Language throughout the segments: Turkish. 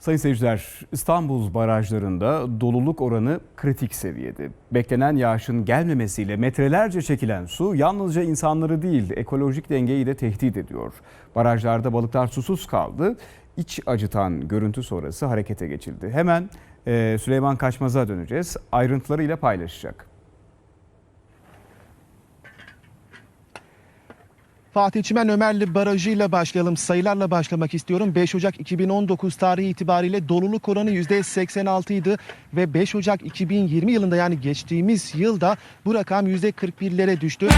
Sayın seyirciler, İstanbul barajlarında doluluk oranı kritik seviyede. Beklenen yağışın gelmemesiyle metrelerce çekilen su yalnızca insanları değil, ekolojik dengeyi de tehdit ediyor. Barajlarda balıklar susuz kaldı. İç acıtan görüntü sonrası harekete geçildi. Hemen Süleyman Kaçmaz'a döneceğiz. Ayrıntılarıyla paylaşacak. Fatih Çimen Ömerli Barajı ile başlayalım. Sayılarla başlamak istiyorum. 5 Ocak 2019 tarihi itibariyle doluluk oranı %86 idi ve 5 Ocak 2020 yılında yani geçtiğimiz yılda bu rakam %41'lere düştü.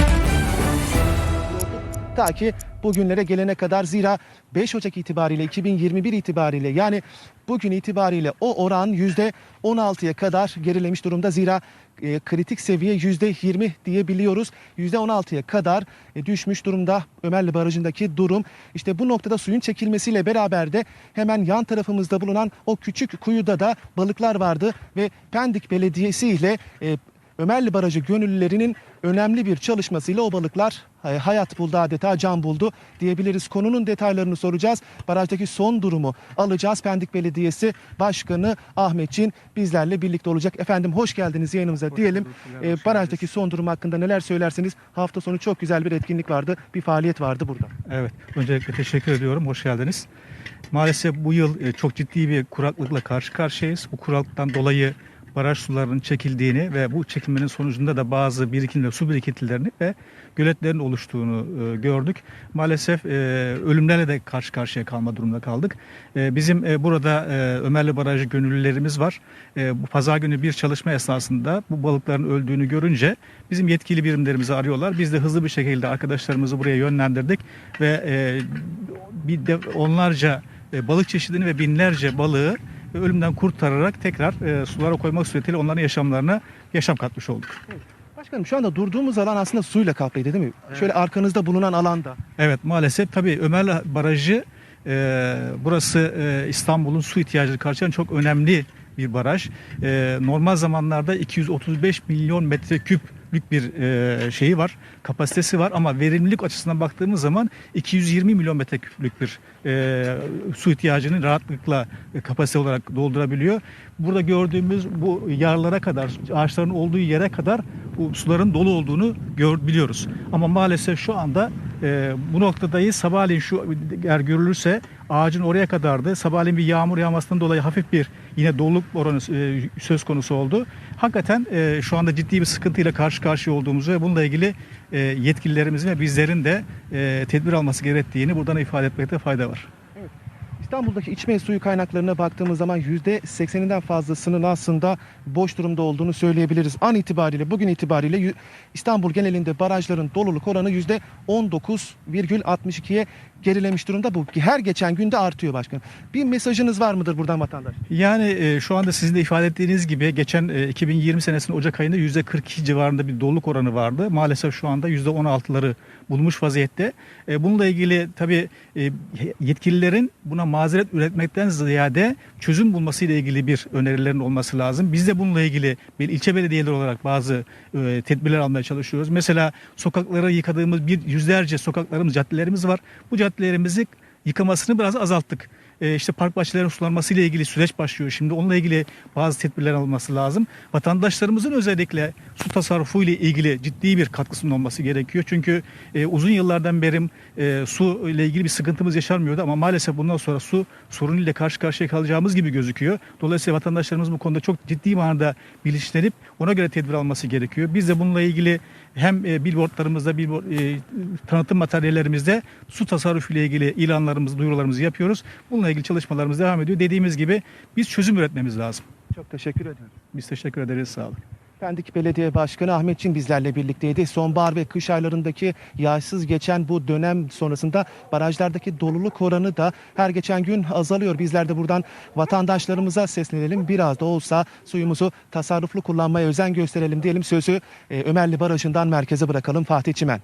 Ta ki bugünlere gelene kadar zira 5 Ocak itibariyle 2021 itibariyle yani bugün itibariyle o oran %16'ya kadar gerilemiş durumda. Zira e, kritik seviye %20 diyebiliyoruz. %16'ya kadar e, düşmüş durumda Ömerli Barajı'ndaki durum. İşte bu noktada suyun çekilmesiyle beraber de hemen yan tarafımızda bulunan o küçük kuyuda da balıklar vardı ve Pendik Belediyesi ile e, Ömerli Barajı gönüllülerinin önemli bir çalışmasıyla o balıklar e, hayat buldu adeta can buldu diyebiliriz. Konunun detaylarını soracağız. Barajdaki son durumu alacağız. Pendik Belediyesi Başkanı Ahmet Çin bizlerle birlikte olacak. Efendim hoş geldiniz yayınımıza diyelim. E, barajdaki son durum hakkında neler söylersiniz? Hafta sonu çok güzel bir etkinlik vardı. Bir faaliyet vardı burada. Evet, öncelikle teşekkür ediyorum. Hoş geldiniz. Maalesef bu yıl e, çok ciddi bir kuraklıkla karşı karşıyayız. Bu kuraklıktan dolayı baraj sularının çekildiğini ve bu çekilmenin sonucunda da bazı birikintiler, su birikintilerini ve göletlerin oluştuğunu e, gördük. Maalesef e, ölümlerle de karşı karşıya kalma durumunda kaldık. E, bizim e, burada e, Ömerli Barajı gönüllülerimiz var. E, bu pazar günü bir çalışma esnasında bu balıkların öldüğünü görünce bizim yetkili birimlerimizi arıyorlar. Biz de hızlı bir şekilde arkadaşlarımızı buraya yönlendirdik ve e, bir de onlarca e, balık çeşidini ve binlerce balığı ölümden kurtararak tekrar e, sulara koymak suretiyle onların yaşamlarına yaşam katmış olduk. Başkanım şu anda durduğumuz alan aslında suyla kaplıydı değil mi? Şöyle arkanızda bulunan alanda. Evet maalesef tabii Ömerli Barajı e, burası e, İstanbul'un su ihtiyacını karşılayan çok önemli bir baraj. E, normal zamanlarda 235 milyon metreküplük bir e, şeyi var, kapasitesi var ama verimlilik açısından baktığımız zaman 220 milyon metreküplük bir e, su ihtiyacını rahatlıkla e, kapasite olarak doldurabiliyor. Burada gördüğümüz bu yarlara kadar, ağaçların olduğu yere kadar bu suların dolu olduğunu gör, biliyoruz. Ama maalesef şu anda e, bu noktadayız. Sabahleyin şu eğer görülürse ağacın oraya kadardı. Sabahleyin bir yağmur yağmasından dolayı hafif bir yine doluluk oranı e, söz konusu oldu. Hakikaten e, şu anda ciddi bir sıkıntıyla karşı karşıya olduğumuzu ve bununla ilgili e, yetkililerimizin ve bizlerin de e, tedbir alması gerektiğini buradan ifade etmekte fayda var. İstanbul'daki içme suyu kaynaklarına baktığımız zaman %80'inden fazlasının aslında boş durumda olduğunu söyleyebiliriz. An itibariyle, bugün itibariyle İstanbul genelinde barajların doluluk oranı %19,62'ye gerilemiş durumda. Bu her geçen günde artıyor başkanım. Bir mesajınız var mıdır buradan vatandaş? Yani e, şu anda sizin de ifade ettiğiniz gibi geçen e, 2020 senesinin Ocak ayında %42 civarında bir doluluk oranı vardı. Maalesef şu anda %16'ları bulmuş vaziyette. E, bununla ilgili tabii e, yetkililerin buna mazeret üretmekten ziyade çözüm bulması ile ilgili bir önerilerin olması lazım. Biz de bununla ilgili bir ilçe belediyeleri olarak bazı e, tedbirler almaya çalışıyoruz. Mesela sokakları yıkadığımız bir yüzlerce sokaklarımız, caddelerimiz var. Bu caddelerimizi yıkamasını biraz azalttık. E, işte park bahçelerinin sulanması ile ilgili süreç başlıyor. Şimdi onunla ilgili bazı tedbirler alınması lazım. Vatandaşlarımızın özellikle su tasarrufu ile ilgili ciddi bir katkısının olması gerekiyor. Çünkü e, uzun yıllardan beri e, su ile ilgili bir sıkıntımız yaşanmıyordu ama maalesef bundan sonra su sorunuyla karşı karşıya kalacağımız gibi gözüküyor. Dolayısıyla vatandaşlarımız bu konuda çok ciddi manada bilinçlenip ona göre tedbir alması gerekiyor. Biz de bununla ilgili hem billboardlarımızda, billboard, e, tanıtım materyallerimizde su tasarrufu ile ilgili ilanlarımızı, duyurularımızı yapıyoruz. Bununla ilgili çalışmalarımız devam ediyor. Dediğimiz gibi biz çözüm üretmemiz lazım. Çok teşekkür ediyorum. Biz teşekkür ederiz. Sağ olun. Pendik Belediye Başkanı Ahmet Çin bizlerle birlikteydi. Sonbahar ve kış aylarındaki yağsız geçen bu dönem sonrasında barajlardaki doluluk oranı da her geçen gün azalıyor. Bizler de buradan vatandaşlarımıza seslenelim. Biraz da olsa suyumuzu tasarruflu kullanmaya özen gösterelim diyelim. Sözü e, Ömerli Barajı'ndan merkeze bırakalım Fatih Çimen.